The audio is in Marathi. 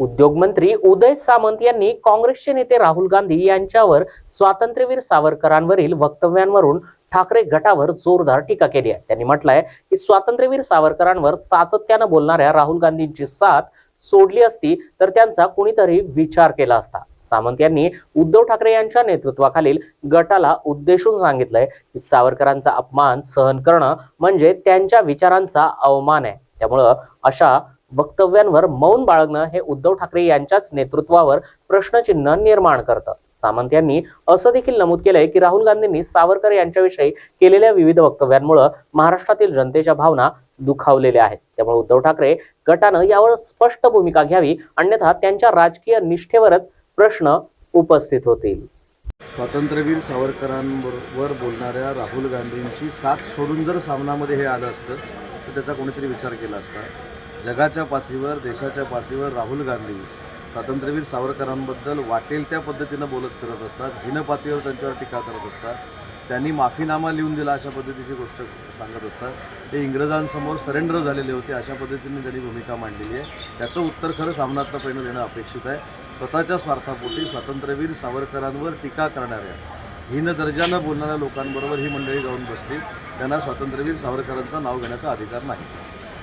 उद्योगमंत्री उदय सामंत यांनी काँग्रेसचे नेते राहुल गांधी यांच्यावर स्वातंत्र्यवीर सावरकरांवरील वक्तव्यांवरून ठाकरे गटावर जोरदार टीका केली आहे. त्यांनी म्हटलंय की स्वातंत्र्यवीर सावरकरांवर सातत्यानं बोलणाऱ्या राहुल गांधींची साथ सोडली असती तर त्यांचा कुणीतरी विचार केला असता. सामंत यांनी उद्धव ठाकरे यांच्या नेतृत्वाखालील गटाला उद्देशून सांगितलंय की सावरकरांचा अपमान सहन करणं म्हणजे त्यांच्या विचारांचा अवमान आहे. त्यामुळं अशा वक्तव्यांवर मौन बाळगणं हे उद्धव ठाकरे यांच्याच नेतृत्वावर प्रश्नचिन्ह निर्माण करतं. सामंत यांनी असं देखील नमूद केलंय की राहुल गांधींनी सावरकर यांच्याविषयी केलेल्या विविध वक्तव्यांमुळे महाराष्ट्रातील जनतेच्या भावना दुखावलेल्या आहेत. त्यामुळे उद्धव ठाकरे गटानं यावर स्पष्ट भूमिका घ्यावी अन्यथा त्यांच्या राजकीय निष्ठेवरच प्रश्न उपस्थित होतील. स्वातंत्र्यवीर सावरकरांवर बोलणाऱ्या राहुल गांधींची साथ सोडून जर सामनामध्ये हे आलं असतं तर त्याचा कोणीतरी विचार केला असता. जगाच्या पातळीवर देशाच्या पातळीवर राहुल गांधी स्वातंत्र्यवीर सावरकरांबद्दल वाटेल त्या पद्धतीनं बोलत फिरत असतात भिन्न त्यांच्यावर टीका करत असतात. त्यांनी माफीनामा लिहून दिला अशा पद्धतीची गोष्ट सांगत असतात. ते इंग्रजांसमोर सरेंडर झालेले होते अशा पद्धतीने त्यांनी भूमिका मांडलेली आहे. त्याचं उत्तर खरं सामनातलं पहिलं देणं अपेक्षित आहे. स्वतःच्या स्वार्थापोटी स्वातंत्र्यवीर सावरकरांवर टीका करणाऱ्या हीन दर्जानं बोलणाऱ्या लोकांबरोबर ही मंडळी जाऊन बसली. त्यांना स्वातंत्र्यवीर सावरकरांचं नाव घेण्याचा अधिकार नाही.